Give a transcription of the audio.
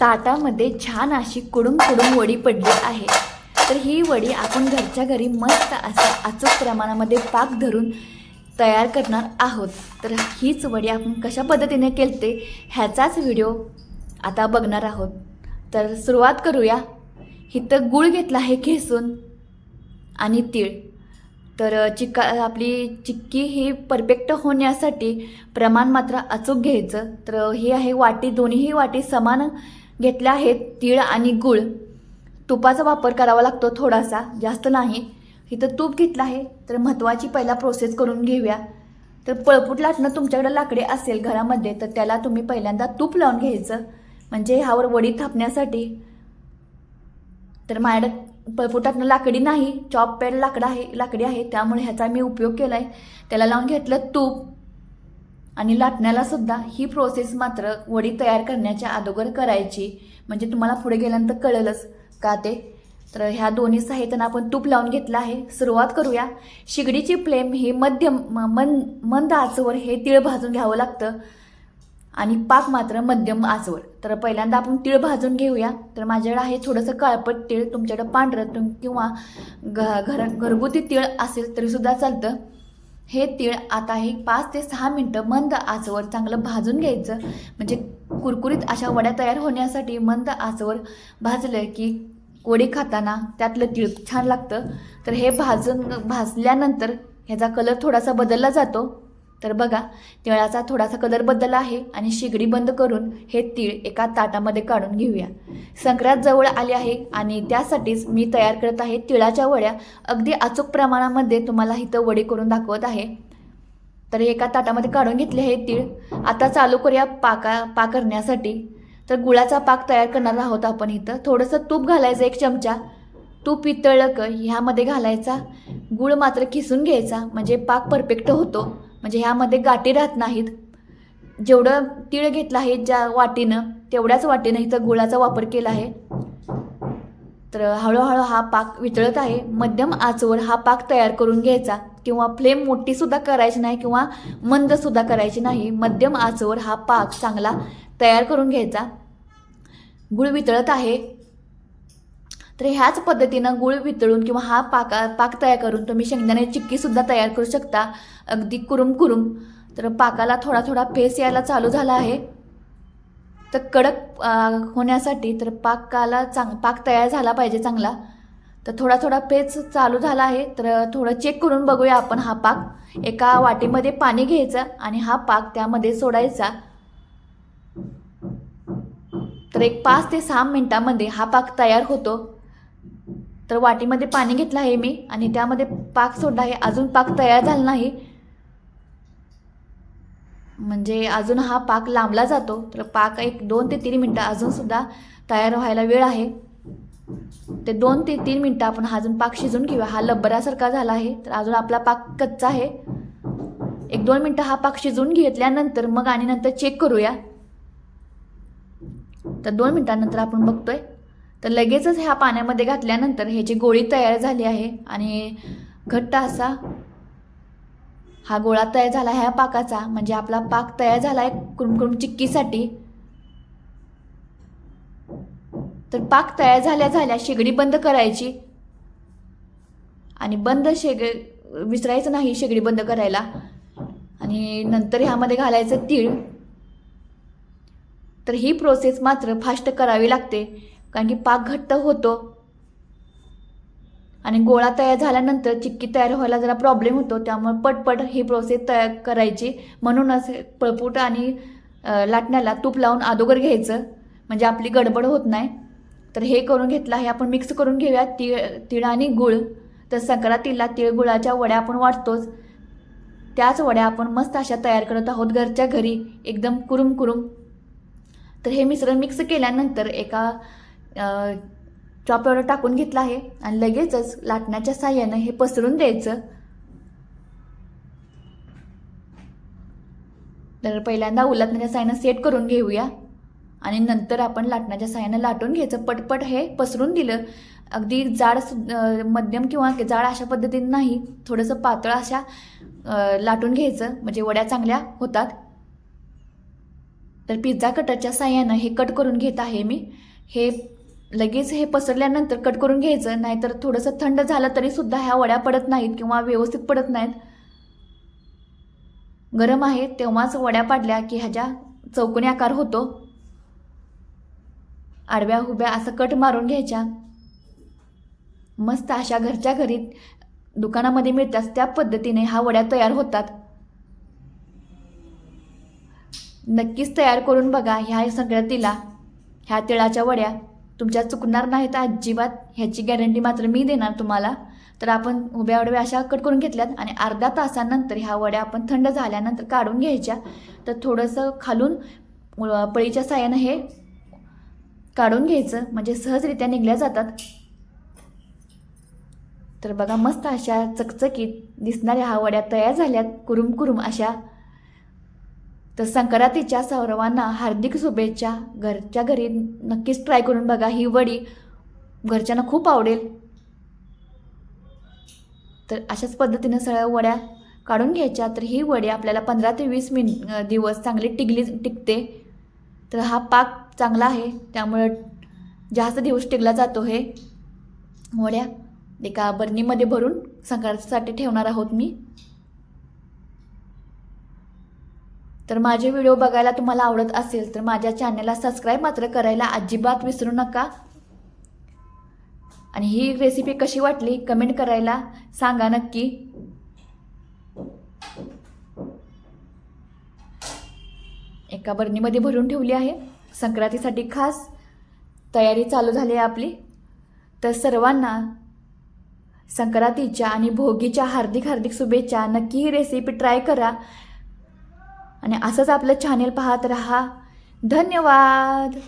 ताटामध्ये छान अशी कुडूम कुडूम वडी पडली आहे. तर ही वडी आपण घरच्या घरी मस्त असा अचूक प्रमाणामध्ये पाक धरून तयार करणार आहोत. तर हीच वडी आपण कशा पद्धतीने केलते ह्याचाच व्हिडिओ आता बघणार आहोत. तर सुरुवात करूया. इथं गूळ घेतला आहे खेसून आणि तीळ. तर चिक्का आपली चिक्की ही परफेक्ट होण्यासाठी प्रमाण मात्र अचूक घ्यायचं. तर ही आहे वाटी दोन्हीही वाटी समान घेतल्या आहेत तीळ आणि गूळ. तुपाचा वापर करावा लागतो थोडासा जास्त नाही. इथं तूप घेतलं आहे तर महत्त्वाची पहिला प्रोसेस करून घेऊया. तर पळपूट लाटणं तुमच्याकडे लाकडे असेल घरामध्ये तर त्याला तुम्ही पहिल्यांदा तूप लावून घ्यायचं. म्हणजे ह्यावर वडी थापण्यासाठी. तर माझ्याकडे पळपुटातनं लाकडी नाही चॉप पॅड लाकडं आहे लाकडी आहे त्यामुळे ह्याचा मी उपयोग केला आहे त्याला लावून घेतलं तूप. आणि लाटण्याला सुद्धा ही प्रोसेस मात्र वडी तयार करण्याच्या अगोदर करायची. म्हणजे तुम्हाला पुढे गेल्यानंतर कळेलच का ते? तर ह्या दोन्ही साहित्यानं आपण तूप लावून घेतलं आहे. सुरुवात करूया. शिगडीची फ्लेम ही मध्यम मन मंद आचवर हे तीळ भाजून घ्यावं लागतं. आणि पाक मात्र मध्यम आचवर. तर पहिल्यांदा आपण तीळ भाजून घेऊया. तर माझ्याकडे आहे थोडंसं काळपट तीळ. तुमच्याकडं पांढरं तुम किंवा घ घर घरगुती तीळ असेल तरीसुद्धा चालतं. हे तीळ आता हे पाच ते सहा मिनटं मंद आचवर चांगलं भाजून घ्यायचं. म्हणजे कुरकुरीत अशा वड्या तयार होण्यासाठी मंद आचवर भाजलं की वडी खाताना त्यातलं तीळ छान लागतं. तर हे भाजून भाजल्यानंतर ह्याचा कलर थोडासा बदलला जातो. तर बघा तिळाचा थोडासा कलर बदलला आहे आणि शिगडी बंद करून हे तीळ एका ताटामध्ये काढून घेऊया. संक्रांत जवळ आली आहे आणि त्यासाठीच मी तयार करत आहे तिळाच्या वड्या. अगदी अचूक प्रमाणामध्ये तुम्हाला इथं वडी करून दाखवत आहे. तर एका ताटामध्ये काढून घेतले हे तीळ. आता चालू करूया पाका पाक करण्यासाठी. तर गुळाचा पाक तयार करणार आहोत आपण इथं. थोडंसं तूप घालायचं एक चमचा. तूप पितळलं ह्यामध्ये घालायचा. गुळ मात्र खिसून घ्यायचा म्हणजे पाक परफेक्ट होतो. म्हणजे ह्यामध्ये गाठी राहत नाहीत. जेवढं तीळ घेतलं आहे ज्या वाटीनं तेवढ्याच वाटीनं इथं गुळाचा वापर केला आहे. तर हळूहळू हा पाक वितळत आहे. मध्यम आचवर हा पाक तयार करून घ्यायचा किंवा फ्लेम मोठीसुद्धा करायची नाही किंवा मंदसुद्धा करायची नाही. मध्यम आचवर हा पाक चांगला तयार करून घ्यायचा. गुळ वितळत आहे. तर ह्याच पद्धतीनं गुळ वितळून किंवा हा पाका पाक तयार करून तुम्ही शेंगदाणे चिक्कीसुद्धा तयार करू शकता. अगदी कुरुम कुरुम. तर पाकाला थोडा थोडा फेस यायला चालू झाला आहे. तर कडक होण्यासाठी तर पाकाला चांग पाक तयार झाला पाहिजे चांगला. तर थोडा थोडा पेच चालू झाला आहे. तर थोडं चेक करून बघूया आपण हा पाक. एका वाटीमध्ये पाणी घ्यायचं आणि हा पाक त्यामध्ये सोडायचा. तर एक पाच ते सहा मिनटामध्ये हा पाक तयार होतो. तर वाटीमध्ये पाणी घेतलं आहे मी आणि त्यामध्ये पाक सोडला आहे. अजून पाक तयार झाला नाही. म्हणजे अजून हा पाक लांबला जातो. तर पाक एक दोन ते तीन मिनटं अजूनसुद्धा तयार व्हायला वेळ आहे. ते दोन ते तीन मिनटं आपण हा अजून पाक शिजून घेऊया. हा लब्बरासारखा झाला आहे. तर अजून आपला पाक कच्चा आहे. एक दोन मिनटं हा पाक शिजवून घेतल्यानंतर मग आणि नंतर चेक करूया. तर दोन मिनटानंतर आपण बघतोय. तर लगेचच ह्या पाण्यामध्ये घातल्यानंतर ह्याची गोळी तयार झाली आहे आणि घट्ट असा हा गोळा तयार झाला ह्या पाकाचा म्हणजे आपला पाक तयार झाला आहे कुरमकुरम चिक्कीसाठी. तर पाक तयार झाल्या झाल्या शेगडी बंद करायची. आणि बंद शेग विसरायचं नाही शेगडी बंद करायला. आणि नंतर ह्यामध्ये घालायचं तीळ. तर ही प्रोसेस मात्र फास्ट करावी लागते. कारण की पाक घट्ट होतो. आणि गोळा तयार झाल्यानंतर चिक्की तयार व्हायला जरा प्रॉब्लेम होतो. त्यामुळे पटपट ही प्रोसेस तयार करायची. म्हणूनच पळपूट आणि लाटण्याला तूप लावून अगोदर घ्यायचं. म्हणजे आपली गडबड होत नाही. तर हे करून घेतलं आहे. आपण मिक्स करून घेऊया. तिळ तिळ आणि गुळ. तर संक्रांतीला तिळगुळाच्या वड्या आपण वाटतोच. त्याच वड्या आपण मस्त अशा तयार करत आहोत घरच्या घरी. एकदम कुरुम कुरुम. तर हे मिश्रण मिक्स केल्यानंतर एका चॉपवर टाकून घेतलं आहे आणि लगेचच लाटण्याच्या साह्यानं हे पसरून द्यायचं. तर पहिल्यांदा उलटण्याच्या साह्यानं सेट करून घेऊया. आणि नंतर आपण लाटण्याच्या साह्यानं लाटून घ्यायचं. पटपट हे पसरून दिलं. अगदी जाड सु- मध्यम किंवा जाड अशा पद्धतीने नाही. थोडंसं पातळ अशा लाटून घ्यायचं. म्हणजे वड्या चांगल्या होतात. तर पिझ्झा कटरच्या साह्यानं हे कट करून घेत आहे मी. हे लगेच हे पसरल्यानंतर कट करून घ्यायचं नाहीतर थोडंसं थंड झालं तरी सुद्धा ह्या वड्या पडत नाहीत किंवा व्यवस्थित पडत नाहीत. गरम आहे तेव्हाच वड्या पाडल्या की ह्याच्या चौकोनी आकार होतो. आडव्या उभ्या असं कट मारून घ्यायच्या. मस्त अशा घरच्या घरी दुकानामध्ये मिळतात त्या पद्धतीने हा वड्या तयार होतात. नक्कीच तयार करून बघा ह्या सगळ्या तिला ह्या तिळाच्या वड्या. तुमच्या चुकणार नाहीत अजिबात. ह्याची गॅरंटी मात्र मी देणार तुम्हाला. तर आपण उभ्या उडव्या अशा कट करून घेतल्यात आणि अर्धा तासानंतर ह्या वड्या आपण थंड झाल्यानंतर काढून घ्यायच्या. तर थोडंसं खालून पळीच्या साह्यानं हे काढून घ्यायचं. म्हणजे सहजरित्या निघल्या जातात. तर बघा मस्त अशा चकचकीत दिसणाऱ्या ह्या वड्या तयार झाल्यात. कुरुम कुरुम अशा तर संक्रांतीच्या सर्वांना हार्दिक शुभेच्छा. घरच्या घरी नक्कीच ट्राय करून बघा. ही वडी घरच्यांना खूप आवडेल. तर अशाच पद्धतीनं सगळ्या वड्या काढून घ्यायच्या. तर ही वडी आपल्याला पंधरा ते वीस मिन दिवस चांगली टिकली टिकते. तर हा पाक चांगला आहे. त्यामुळं जास्त दिवस टिकला जातो हे वड्या. एका बरणीमध्ये भरून संक्रांतीसाठी ठेवणार आहोत मी. तर माझे व्हिडिओ बघायला तुम्हाला आवडत असेल तर माझ्या चॅनलला सबस्क्राईब मात्र करायला अजिबात विसरू नका. आणि ही रेसिपी कशी वाटली कमेंट करायला सांगा नक्की. एका बरणीमध्ये भरून ठेवली आहे. संक्रांतीसाठी खास तयारी चालू झाली आहे आपली. तर सर्वांना संक्रांतीच्या आणि भोगीच्या हार्दिक हार्दिक शुभेच्छा. नक्की ही रेसिपी ट्राय करा. आणि असंच आपलं चॅनेल पाहत राहा. धन्यवाद.